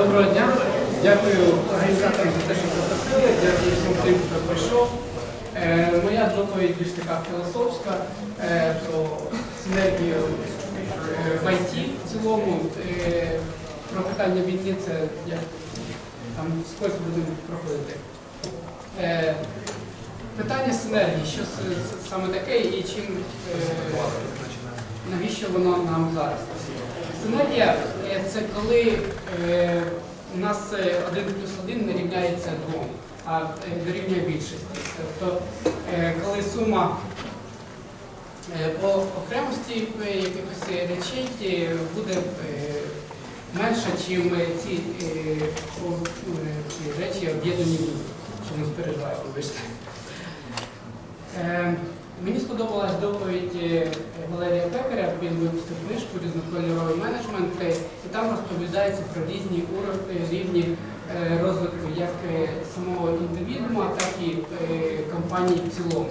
Доброго дня. Дякую організаторам за те, що запросили. Дякую всім тим, хто прийшов. Е, Моя доповідь більш така філософська е, про синергію е, в ІТ в цілому. Про питання війни це я там скось буду проходити. Питання синергії, що саме таке і чим навіщо воно нам зараз? Синергія е, це коли е, у нас е, один плюс один не рівняється двом, а дорівнює більшості. Тобто, коли сума по окремості якихось речей буде менша, ніж ці, ці речі об'єднані в одну. Чому спереживаю, вибачте. Е, Мені сподобалась доповідь е, Валерія Пекаря, він випустив книжку Різнокольоровий менеджмент, е, і там розповідається про різні уровні, рівні е, розвитку як е, самого індивідуума, так і е, компанії в цілому.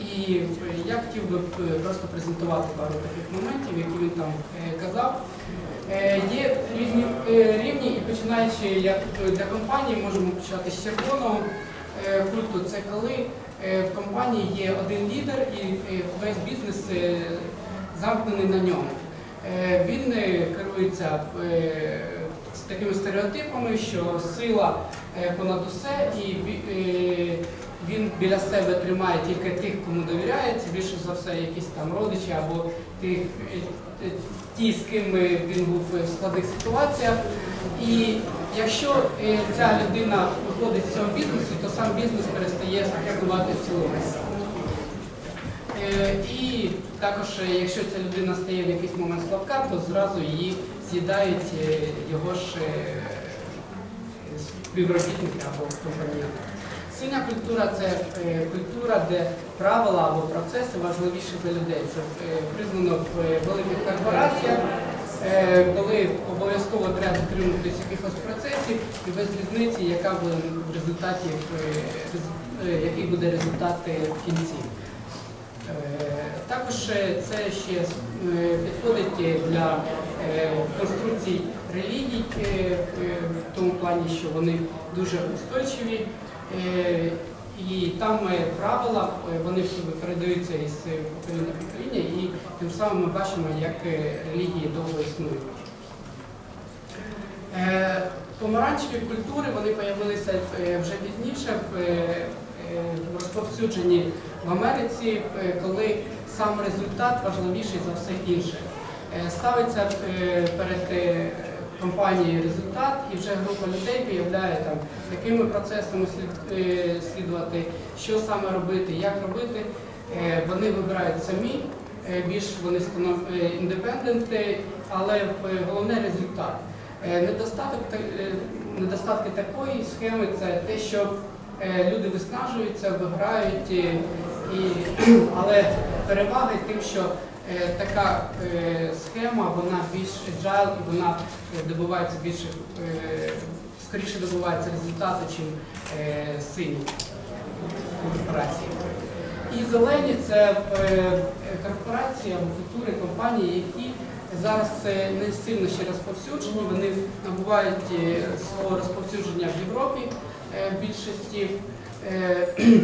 І е, я хотів би е, просто презентувати пару таких моментів, які він там е, казав. Е, Є різні е, рівні, і починаючи як для компанії, можемо почати з червоного е, пульту. Це коли е, в компанії є один лідер і е, весь бізнес е, замкнений на ньому. Е, Він е, керується е, такими стереотипами, що сила е, понад усе, і е, він біля себе тримає тільки тих, кому довіряється, більше за все якісь там родичі або тих, е, е, ті, з ким е, він був в складних ситуаціях. І якщо е, ця людина виходить з цього бізнесу, то сам бізнес перестає існувати в цілому. Е, І також, е, якщо ця людина стає в якийсь момент слабка, то зразу її з'їдають його ж співробітники або компаньйони. Синя культура це культура, де правила або процеси важливіші за людей. Це признано в великих корпораціях, коли обов'язково треба дотримуватися якихось процесів і без різниці, яка буде в результаті, е, е, який буде результат е, в кінці. Е, Також е, це ще е, підходить е, для е, конструкцій релігій е, е, в тому плані, що вони дуже устойчиві. І там правила е, вони передаються із покоління в покоління, і тим самим ми бачимо, як е, релігії довго існують. Е, Помаранчеві культури вони з'явилися вже пізніше в розповсюдженні в Америці, коли сам результат важливіший за все інше. Ставиться перед компанією результат, і вже група людей виявляє там, якими процесами е, слідувати, що саме робити, як робити. Е, Вони вибирають самі, е, більш вони індепенденти, але головне результат. Недостаток, недостатки такої схеми це те, що люди виснажуються, виграють, і, але переваги тим, що така е, схема вона більш agile вона е, добувається більше, е, скоріше добувається результату, чим е, сині корпорації. І зелені це е, корпорації або культури, компанії, які зараз е, не сильно ще розповсюджені. Вони набувають е, свого розповсюдження в Європі е, в більшості. Е,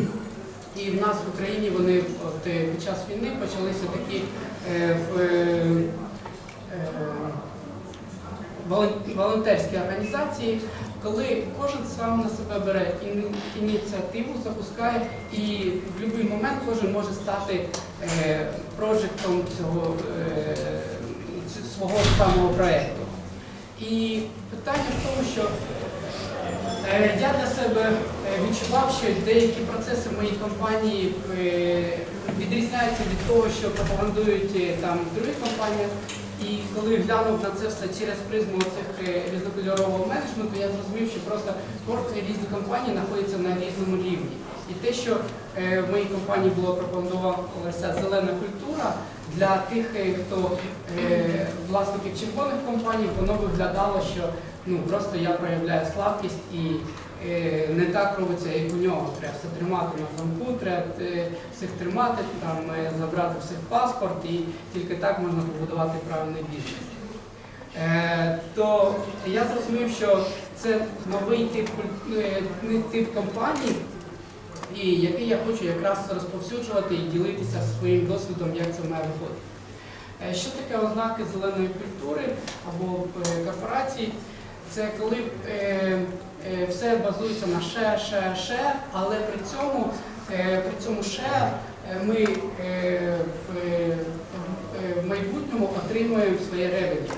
І в нас в Україні вони от, е, під час війни почалися такі е, е, е, волонтерські організації, коли кожен сам на себе бере ініціативу, запускає, і в будь-який момент кожен може стати проєктом цього свого самого проєкту. І питання в тому, що Я для себе відчував, що деякі процеси в моїй компанії відрізняються від того, що пропагандують е, там в других компаніях. І коли глянув на це все через призму цих е, різнокольорового менеджменту, я зрозумів, що просто кожні різні компанії знаходяться на різному рівні. І те, що е, в моїй компанії було пропонувалася зелена культура для тих, хто власників червоних компаній, воно виглядало, що ну просто я проявляю слабкість і не так робиться, як у нього. Треба все тримати на замку, треба е, всіх тримати, там е, забрати всіх паспорт, і тільки так можна побудувати правильний бізнес. Е, то я зрозумів, що це новий тип, е, тип компаній, і який я хочу якраз розповсюджувати і ділитися своїм досвідом, як це має виходити. Е, Що таке ознаки зеленої культури або е, корпорації? Це коли е, е, все базується на ще, ще, ще, але при цьому, е, при цьому ще е, ми е, в, е, в майбутньому отримуємо своє ревені.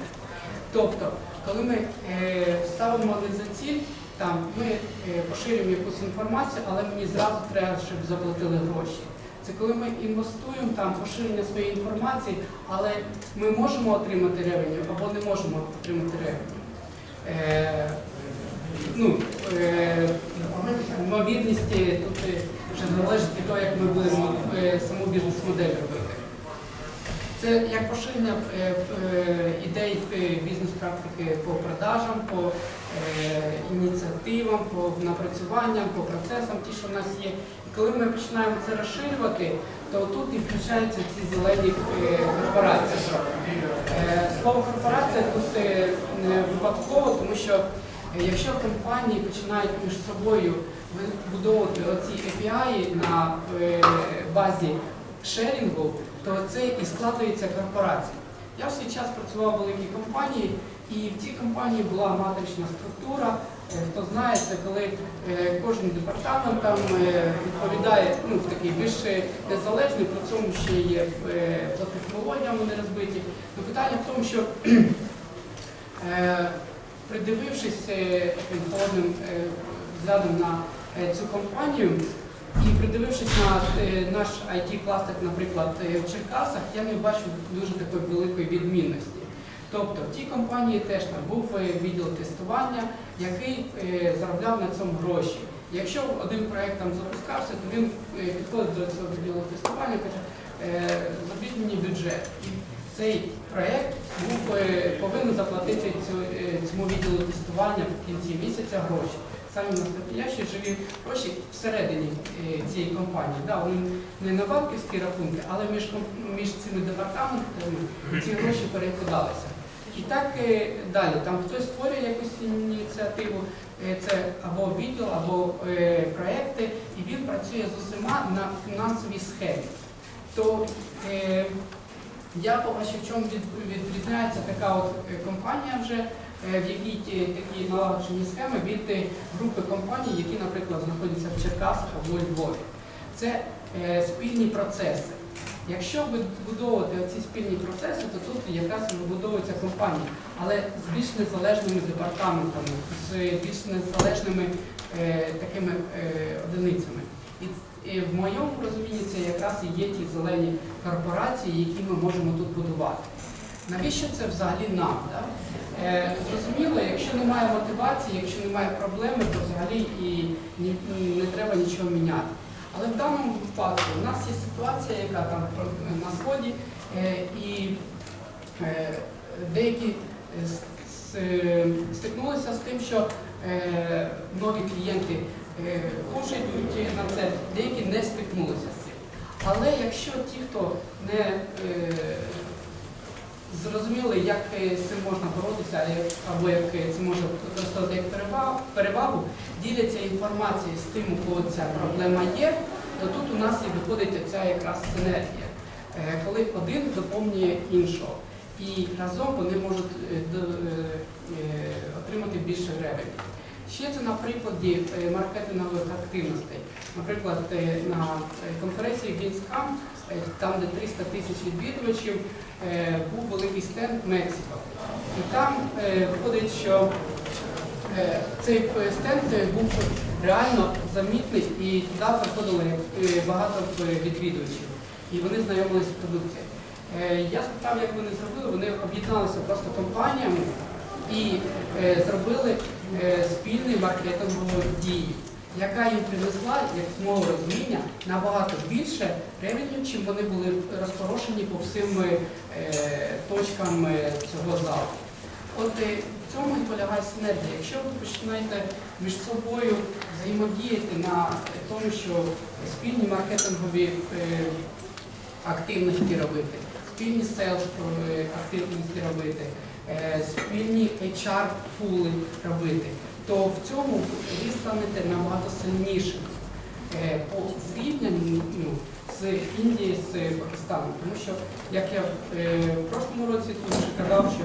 Тобто, коли ми е, ставимо не за ціль, там ми е, поширюємо якусь інформацію, але мені зразу треба, щоб заплатили гроші. Це коли ми інвестуємо там поширення своєї інформації, але ми можемо отримати ревеню або не можемо отримати ревеню. Е, ну, ймовірність е, тут вже залежить від того, як ми будемо е, саму бізнес-модель робити. Це як поширення ідей бізнес-практики по продажам, по ініціативам, по напрацюванням, по процесам, ті, що в нас є. І коли ми починаємо це розширювати, то тут і включаються ці зелені е, корпорації. Е, Слово корпорація тут е, випадково, тому що якщо компанії починають між собою вибудовувати оці API на базі шерінгу, то це і складується корпорація. Я в свій час працював в великій компанії, і в цій компанії була матрична структура. Е, Хто знає, це коли е, кожен департамент там е, відповідає ну, такий більш незалежний, при цьому ще є технологіям вони розбиті. Ну, питання в тому, що придивившись холодним взглядом на цю компанію, і придивившись на наш IT-кластер, наприклад, е, в Черкасах, я не бачу дуже такої великої відмінності. Тобто в тій компанії теж там був е, відділ тестування, який е, заробляв на цьому гроші. Якщо один проєкт там запускався, то він е, підходить до цього відділу тестування каже, зробіть мені бюджет. І цей проєкт був, повинен заплатити цю, цьому відділу тестування в кінці місяця гроші. Самі настоящі живі гроші всередині цієї компанії. Да, вони не на банківські рахунки, але між, між цими департаментами ці гроші перекладалися. І так е, далі. Там хтось створює якусь ініціативу, е, це або відділ, або е, проекти, і він працює з усіма на фінансовій схемі. То я побачив, в чому відрізняється така от компанія вже, в якій такі налагоджені схеми від групи компаній, які, наприклад, знаходяться в Черкасах або Львові. Це е, спільні процеси. Якщо вибудовувати ці спільні процеси, то тут якраз вибудовується компанія, але з більш незалежними департаментами, з більш незалежними е, такими е, одиницями. І, і в моєму розумінні це якраз і є ті зелені корпорації, які ми можемо тут будувати. Навіщо це взагалі нам? Да? Е, зрозуміло, якщо немає мотивації, якщо немає проблеми, то взагалі і ні, не треба нічого міняти. Але в даному випадку у нас є ситуація, яка там на сході, е, і е, деякі стикнулися з тим, що е, нові клієнти е, хочуть на це, деякі не стикнулися з цим. Але якщо ті, хто не зрозуміли, як е, з цим можна боротися, або як е, це може використовувати як перевагу, діляться інформацією з тим, у кого ця проблема є, то тут у нас і виходить ця якраз синергія, Е, коли один доповнює іншого. І разом вони можуть отримати більше гривень. Ще це на прикладі маркетингових активностей. Наприклад, на конференції Gamescom, там, де 300 тисяч відвідувачів, е, був великий стенд Мексико. І там е, виходить, що е, цей е, стенд е, був реально замітний і туди приходило е, багато е, відвідувачів. І вони знайомилися з продукцією. Е, Я спитав, як вони зробили, вони об'єдналися просто компаніями і е, зробили е, спільний маркетингову дію, яка їм принесла, як мого розуміння, набагато більше ревеню, чим вони були розпорошені по всім е, точкам е, цього залу. От е, в цьому і полягає синергія. Якщо ви починаєте між собою взаємодіяти на тому, що спільні маркетингові активності робити, спільні селс активності робити, спільні HR-пули робити, то в цьому ви станете набагато сильнішим е, по зрівнянню ну, з Індії, з Пакистаном. Тому що, як я е, в прошлому році тут вже казав, що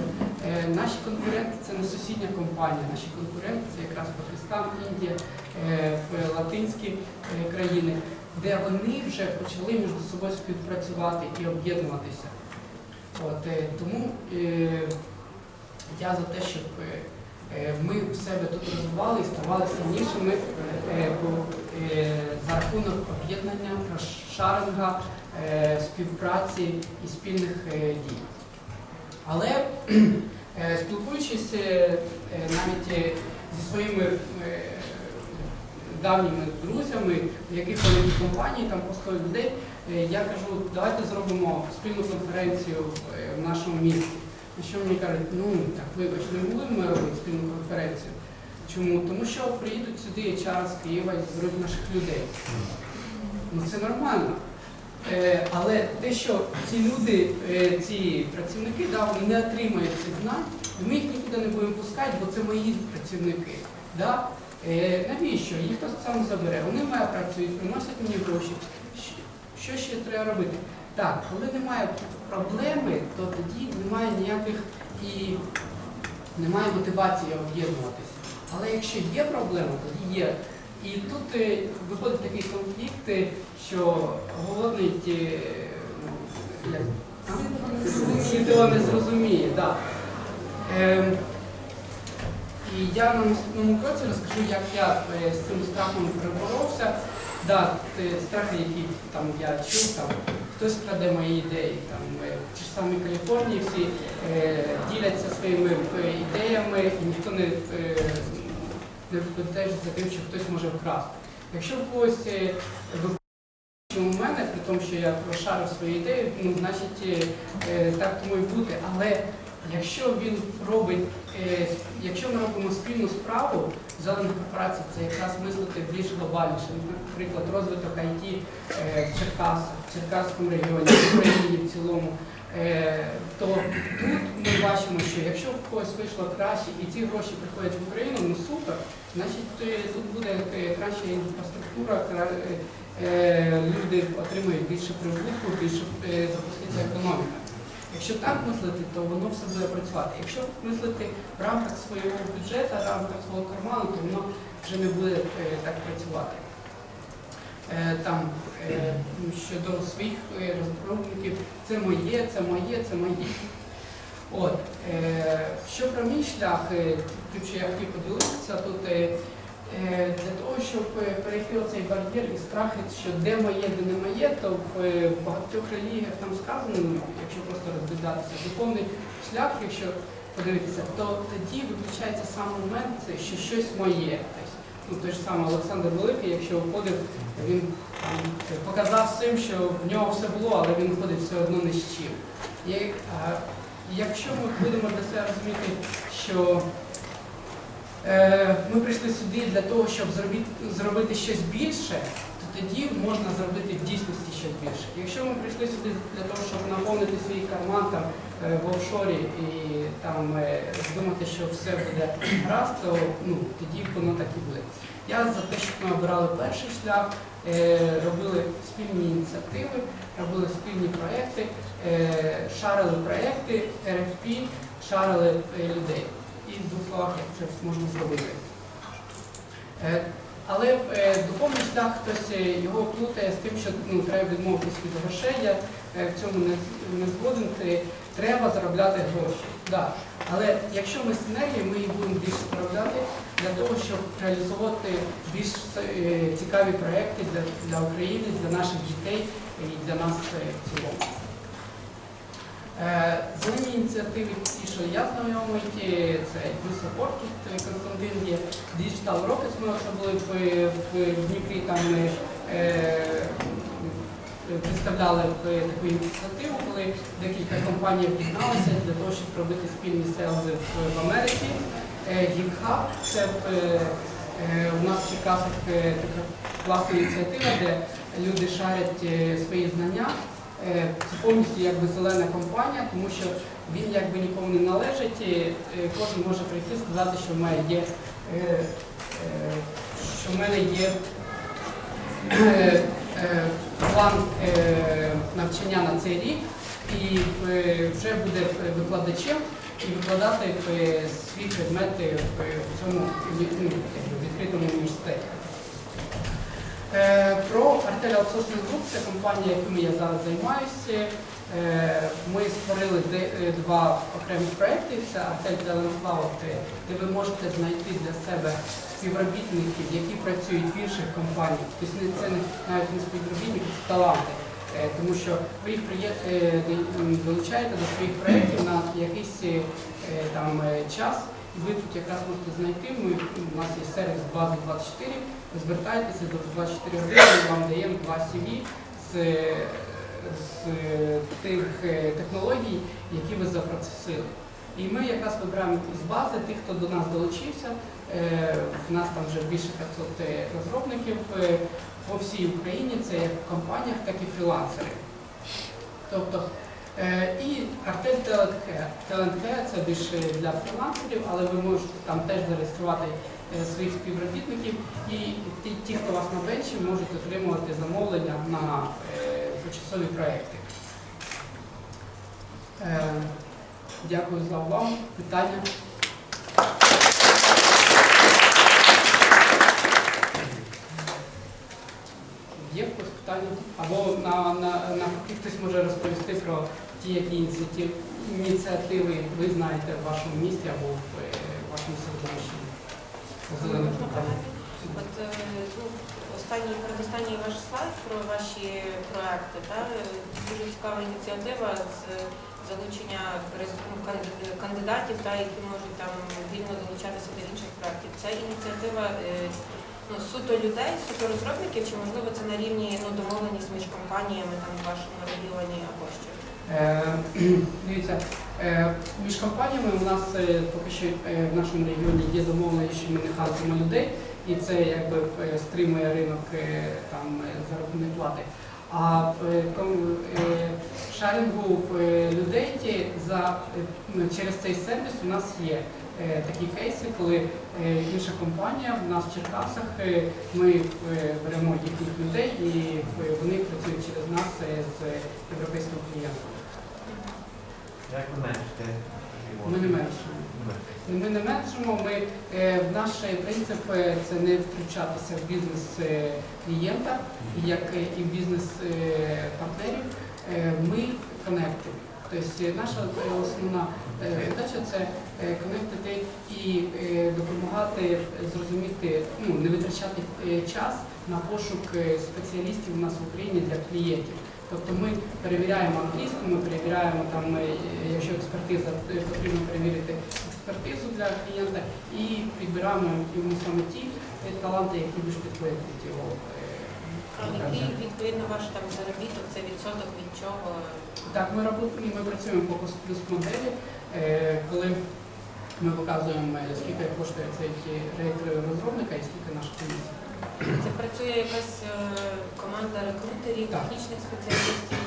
е, наші конкуренти це не сусідня компанія, наші конкуренти це якраз Пакистан, Індія, латинські країни, де вони вже почали між собою співпрацювати і об'єднуватися. От, тому я за те, щоб ми в себе тут розвивали і ставали сильнішими е, е, за рахунок об'єднання, розшаринга, е, співпраці і спільних е, дій. Але е, спілкуючись е, е, навіть е, зі своїми е, давніми друзями, в яких великі компанії, там 100 людей, е, я кажу, давайте зробимо спільну конференцію е, в нашому місті. Що мені кажуть, ну так вибач, не будемо ми робити спільну конференцію. Чому? Тому що приїдуть сюди час Києва і зберуть наших людей. Ну це нормально. Е, але те, що ці люди, е, ці працівники, да, вони не отримають цих знань, ми їх нікуди не будемо пускати, бо це мої працівники. Да? Е, навіщо? Їх хтось сам забере. Вони мене працюють, приносять мені гроші. Що ще треба робити? Так, коли немає проблеми, то тоді немає ніяких і немає мотивації об'єднуватися. Але якщо є проблема, тоді є. І тут е, виходить такий конфлікт, е, що голодний е, ну, світило не зрозуміє. Да. Ем, і я на наступному кроці розкажу, як я е, з цим страхом переборовся. Да, страхи, які там я чув, там хтось краде мої ідеї. Там е, в ті ж самі Каліфорнії всі е, діляться своїми е, ідеями, і ніхто не, е, не стежить за тим, що хтось може вкрасти. Якщо в когось е, у мене, при тому, що я прошарив свої ідеї, ну значить е, е, так тому і бути. Але якщо він робить, е, якщо ми робимо спільну справу зелених корпорацій, це якраз мислити більш глобальніше. Наприклад, розвиток IT е, в Черкасах, в Черкаському регіоні, в Україні в цілому. Е, то тут ми бачимо, що якщо в когось вийшло краще і ці гроші приходять в Україну, ну супер, значить тут буде краща інфраструктура, люди отримують більше прибутку, більше запуститься економіка. Якщо так мислити, то воно все буде працювати. Якщо мислити в рамках свого бюджету, в рамках свого карману, то воно вже не буде е, так працювати. Е, Там е, щодо своїх розробників, це моє, це моє, це моє. От, що про мій шлях, тим, що я хотів поділитися, тут для того, щоб е, перейти оцей бар'єр і страхи, що де моє, де не моє, то в е, багатьох релігіях там сказано, ну, якщо просто розглядатися, духовний шлях, якщо подивитися, то тоді виключається сам момент, що щось моє. Тобто, ну, той ж самий Олександр Великий, якщо виходив, він показав всім, що в нього все було, але він виходить все одно не з чим. Якщо ми будемо для себе розуміти, що е, ми прийшли сюди для того, щоб зробити, щось більше, то тоді можна зробити в дійсності щось більше. Якщо ми прийшли сюди для того, щоб наповнити свій карман там, е, в офшорі і там е, думати, що все буде гаразд, то ну, тоді воно так і буде. Я за те, щоб ми обирали перший шлях, е, робили спільні ініціативи, робили спільні проекти, е, шарили проекти, РФП, шарили е, людей. І в двох словах як це можна зробити. Е, Але е, духовний шлях хтось е, його плутає з тим, що ну, треба відмовитись від грошей. Я в цьому не, не згоден. Треба заробляти гроші. Да. Але якщо ми синергії, ми їх будемо більше заробляти для того, щоб реалізовувати більш цікаві проекти для, для України, для наших дітей і для нас в цілому. Е, Зелені ініціативи, ті, що я знайомий, це Support, е, Константин є, Digital Rockets, ми були в, Дніпрі, там ми е, представляли таку ініціативу, коли декілька компаній об'єдналися для того, щоб робити спільні селзи в, Америці. GitHub – це у нас в Черкасах така класна ініціатива, де люди шарять свої знання це повністю якби зелена компанія, тому що він якби нікому не належить. і, е, Кожен може прийти і сказати, що в мене є, е, е, що в мене є е, е, план е, навчання на цей рік і е, вже буде викладачем і викладати е, в е, в цьому ну, відкритому університеті. Е, Про Артель Outsourcing Group, це компанія, якими я зараз займаюся. Е, Ми створили е, два окремі проекти. Це Артель Talent Cloud, де ви можете знайти для себе співробітників, які працюють в інших компаніях. Тобто це навіть не співробітники, це таланти. Тому що ви їх долучаєте до своїх проєктів на якийсь там час, і ви тут якраз можете знайти. Ми, у нас є сервіс бази 24, ви звертаєтеся до 24 години, вам даємо два CV з, з тих е, технологій, які ви запросили. І ми якраз вибираємо з бази тих, хто до нас долучився. Е, В нас там вже більше 500 е, розробників по всій Україні, це як в компаніях, так і фрілансери. Тобто, і Артель. Talent Care це більше для фрілансерів, але ви можете там теж зареєструвати своїх співробітників, і ті, ті, хто вас на бенчі, можуть отримувати замовлення на е, почасові проекти. Е, Дякую за увагу. Питання. Є якось питання? Або на, на, на хтось може розповісти про ті, які ініціативи, ви знаєте в вашому місті або в е, вашому середовищі. Питань. От е, ну, останній ваш слайд про ваші проекти, та, е, дуже цікава ініціатива з залучення ну, канди- кандидатів, та, які можуть там вільно долучатися до інших проєктів. Це ініціатива е, ну, суто людей, суто розробників, чи можливо це на рівні ну, домовленість між компаніями там, в вашому регіоні або що? Е, Дивіться, е, між компаніями у нас е, поки що в нашому регіоні є домовленість, що ми не хантимо людей, і це якби стримує ринок там заробітної плати. А шарінгу людей за ну, через цей сервіс у нас є такі кейси, коли інша компанія в нас в Черкасах ми беремо їхніх людей і вони працюють через нас з європейським клієнтом. Як ви меншите? Ми не меншимо. Ми не меншимо. Ми е, наш принцип е, це не втручатися в бізнес е, клієнта, як е, і в бізнес партнерів. Ми конектор. Тобто наша основна задача це конектити і допомагати зрозуміти, ну не витрачати час на пошук спеціалістів у нас в Україні для клієнтів. Тобто ми перевіряємо англійську, ми перевіряємо там, е, якщо експертиза, е, потрібно перевірити експертизу для клієнта і підбираємо йому саме ті е, таланти, які більш підходять під його. який відповідно ваш там заробіток, це відсоток від чого? Так, ми робимо, ми працюємо по плюс моделі, коли ми показуємо, скільки коштує цей рейд розробника і скільки наша комісія. Це працює якась е, команда рекрутерів, Так. технічних спеціалістів.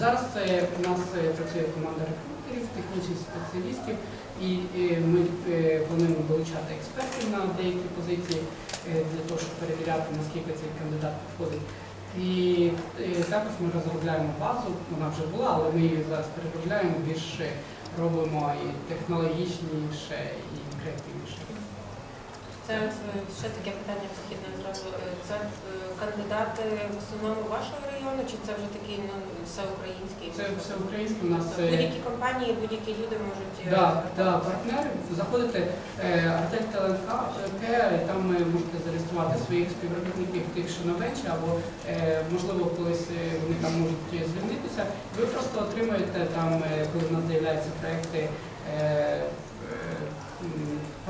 Зараз е, у нас е, працює команда рекрутерів, технічних спеціалістів, і ми плануємо долучати експертів на деякі позиції для того, щоб перевіряти, наскільки цей кандидат підходить. І також ми розробляємо базу, вона вже була, але ми її зараз переробляємо, більш е, робимо і технологічніше, і креативніше. Це ще таке питання похідне зразу. Е, Це е, кандидати в основному вашого району, чи це вже такий ну, всеукраїнський? Це всеукраїнські у нас. е, Будь-які компанії, будь-які люди можуть. е, Да, да, партнери, заходите Артель і там ви можете зареєструвати своїх співробітників тих, що на бенчі, або можливо колись вони там можуть звільнитися. Ви просто отримуєте там, коли в нас з'являються проекти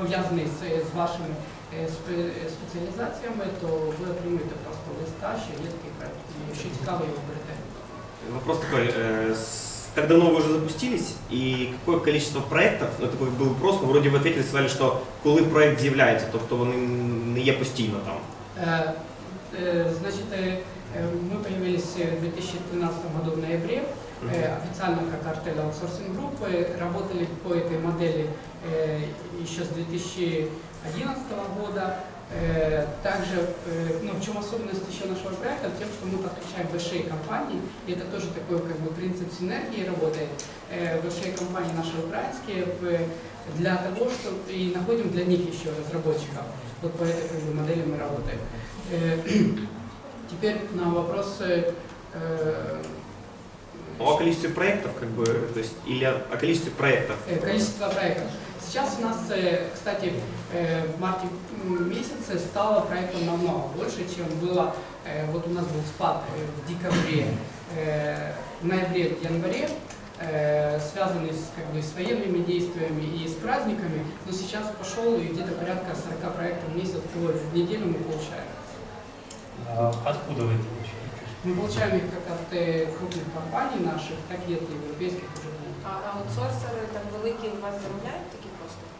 е, е, м, пов'язані з, з вашими е, спе- спеціалізаціями, то ви отримуєте просто листа, що є такий проект. І якщо цікаво, його берете. Вопрос такой. э, с- Как давно вы уже запустились и какое количество проектов, ну, такой был вопрос, но вроде вы ответили, сказали, что коли проект з'являється, тобто вони не є постійно там. Е, Э, Значит, э, э, мы появились в 2013 году в ноябре. Э, Официально как артель аутсорсинг группы. Работали по этой модели э, еще с 2011 года. Э, Также, ну, в чем особенность еще нашего проекта, тем, что мы подключаем большие компании, и это тоже такой как бы принцип синергии работает. Большие компании наши украинские для того, чтобы и находим для них еще разработчиков. Вот по этой как бы, модели мы работаем. Теперь на вопросы э, О количестве проектов, как бы, то есть, или о, количестве проектов. Э, Количество проектов. Сейчас у нас, э, кстати, э, в марте месяце стало проектов намного больше, чем было. Вот у нас был спад в декабре, в ноябре, в январе, связанный с, как бы, с военными действиями и с праздниками. Но сейчас пошел и где-то порядка 40 проектов в месяц, в неделю мы получаем. А Откуда вы? Мы получаем их как от э, крупных компаний наших, так и от европейских уже. А аутсорсери там великі у вас замовляють такі послуги?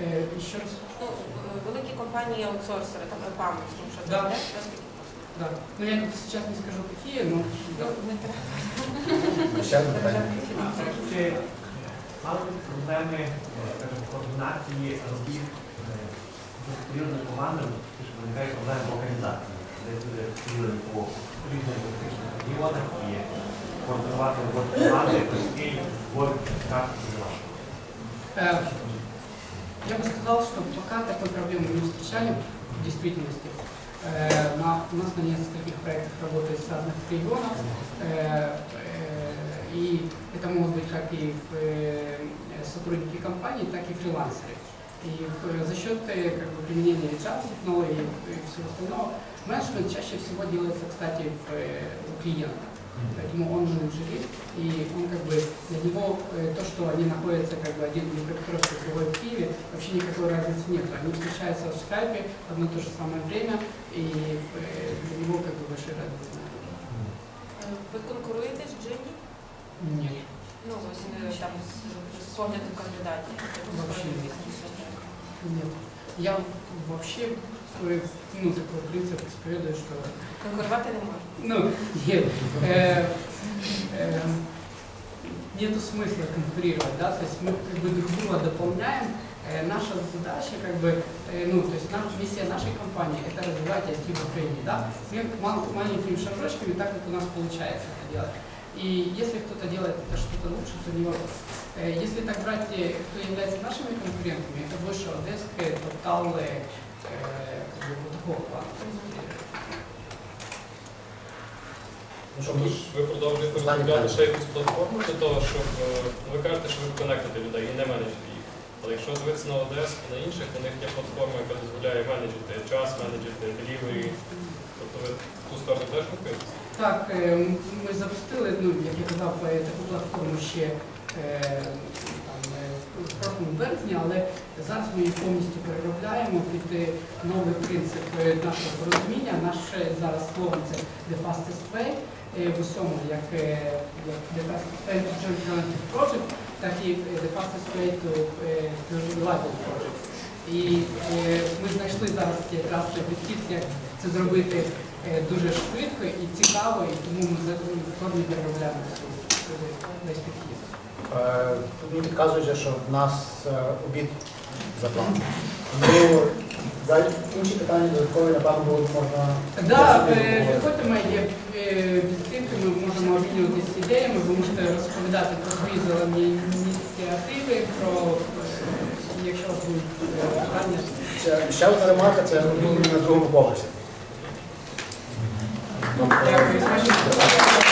Э, Еще раз. Ну, в- великі компанії аутсорсери, там ЕПАМ, тому що Да. замовляють у вас такі послуги? Да. Ну я тут сейчас не скажу какие, но да. Ну, не треба. Ще одне питання. Чи мали б проблеми е, скажімо, координації робіт е, з відповідними командами, чи ж виникає проблема в організації, де буде поділені по різних політичних регіонах і координувати роботу команди, оскільки збори так важко. Э, Я бы сказал, что пока такой проблемы не встречали в действительности. Э, на- у нас на нескольких проектах работает с разных регионов, э, э, и это могут быть как и э, сотрудники компаний, так и фрилансеры. И за счет как бы, применения HR технологий и всего остального, менеджмент чаще всего делается, кстати, в, э, у клиента. Поэтому он менеджерит, и он как бы для него э, то, что они находятся как бы один в Днепропетровске, другой в Киеве, вообще никакой разницы нет. Они встречаются в скайпе в одно и то же самое время, и э, для него как бы большой разницы нет. Е, Ви конкуруєте з Джині? Нет. Ну, ось там з погляду кандидатів. Вообще нет. Я вообще свой, ну, такой принцип исповедую, что Конкурувати не можна. Ну, нет. Э, э, нету смысла конкурировать, да, то есть мы как бы друг друга дополняем. Э, наша задача, как бы, э, ну, то есть наша миссия нашей компании это развивать IT в Украине, да. Мы мал- маленькими шажочками, так как у нас получается это делать. И если кто-то делает это что-то лучше, то не вопрос. Э, Если так брать, э, кто является нашими конкурентами, это больше Одеск, Total, э, как бы вот такого плана. Ну, що, Тож ви продовжуєте Останнє розробляти питання. ще якусь платформу для того, щоб е, ви кажете, що ви конектите людей і не менеджите їх. Але якщо дивитися на ODS і на інших, у них є платформа, яка дозволяє менеджити час, менеджити delivery. ту сторону теж рухаєтесь? Так, е, ми запустили, ну, як я казав, е, таку платформу ще е, там, в прошлому березні, але зараз ми її повністю переробляємо під новий принцип нашого порозуміння. Наш е, зараз слово це The Fastest Way в усьому, як, як The Fastest Way to Joint Project, так і The Fastest Way to, to Project. І ми знайшли зараз якраз підхід, як це зробити дуже швидко і цікаво, і тому ми формі переробляємо весь підхід. Е, Тут мені підказують, що в нас е, обід за планом. Інші питання додаткові, напевно, будуть можна... Да, е, обговорити. приходьте моє підтримки, ми можемо обмінюватися ідеями, ви можете розповідати про свої зелені ініціативи, про е, якщо будуть е, питання. Ще- Ще одна ремарка, це на другому поверсі. Дякую, смачного.